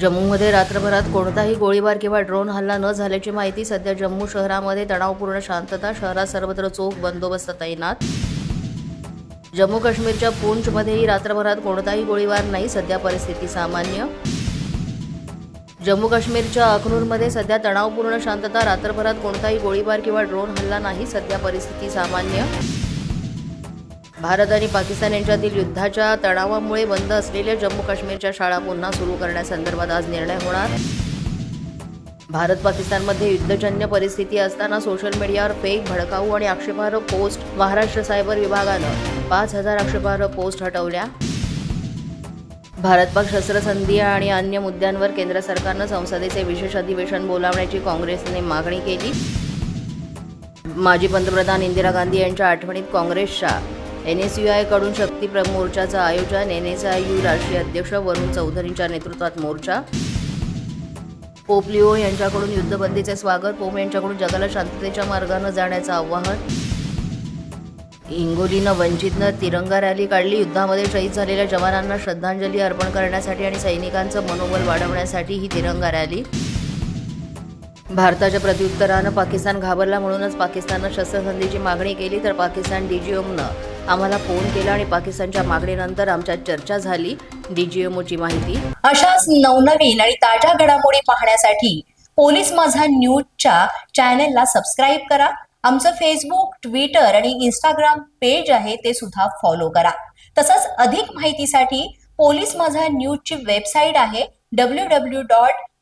जम्मूमध्ये रात्रभरात कोणताही गोळीबार किंवा ड्रोन हल्ला न झाल्याची माहिती सध्या जम्मू शहरामध्ये तणावपूर्ण शांतता शहरात सर्वत्र चोख बंदोबस्त तैनात. जम्मू काश्मीरच्या पूंछमध्येही रात्रभरात कोणताही गोळीबार नाही सध्या परिस्थिती सामान्य. जम्मू काश्मीरच्या अखनूरमध्ये सध्या तणावपूर्ण शांतता रात्रभरात कोणताही गोळीबार किंवा ड्रोन हल्ला नाही सध्या परिस्थिती सामान्य. भारत आणि पाकिस्तान यांच्यातील युद्धाच्या तणावामुळे बंद असलेल्या जम्मू काश्मीरच्या शाळा पुन्हा सुरू करण्यासंदर्भात आज निर्णय होणार. भारत पाकिस्तानमध्ये युद्धजन्य परिस्थिती असताना सोशल मीडियावर फेक भडकाऊ आणि आक्षेपार्ह पोस्ट महाराष्ट्र सायबर विभागानं पाच हजार आक्षेपार्ह पोस्ट हटवल्या. भारत पाक शस्त्रसंधी आणि अन्य मुद्द्यांवर केंद्र सरकारनं संसदेचे विशेष अधिवेशन बोलावण्याची काँग्रेसने मागणी केली. माजी पंतप्रधान इंदिरा गांधी यांच्या आठवणीत काँग्रेसच्या एन एस यू आयकडून शक्ती प्र- मोर्चाचं आयोजन. एन एस आय यू राष्ट्रीय अध्यक्ष वरुण चौधरींच्या नेतृत्वात मोर्चा. पोप लिओ यांच्याकडून युद्धबंदीचे स्वागत. पोप यांच्याकडून जगाला शांततेच्या मार्गानं जाण्याचं आवाहन. हिंगोलीनं वंचितनं तिरंगा रॅली काढली. युद्धामध्ये शहीद झालेल्या जवानांना श्रद्धांजली अर्पण करण्यासाठी आणि सैनिकांचं मनोबल वाढवण्यासाठी ही तिरंगा रॅली. भारताच्या प्रत्युत्तरानं पाकिस्तान घाबरला म्हणूनच पाकिस्ताननं शस्त्रसंधीची मागणी केली तर पाकिस्तान डीजीओमनं आम्हाला फोन केला आणि पाकिस्तानच्या मागणीनंतर आमच्यात चर्चा झाली. डीजीएमओची माहिती. अशाच नवनवीन आणि ताज्या घडामोडी पाहण्यासाठी पोलीस माझा न्यूजच्या चॅनेलला सबस्क्राईब करा. आमचं फेसबुक ट्विटर आणि इंस्टाग्राम पेज आहे ते सुद्धा फॉलो करा. तसंच अधिक माहितीसाठी पोलीस माझा न्यूजची वेबसाईट आहे W W dot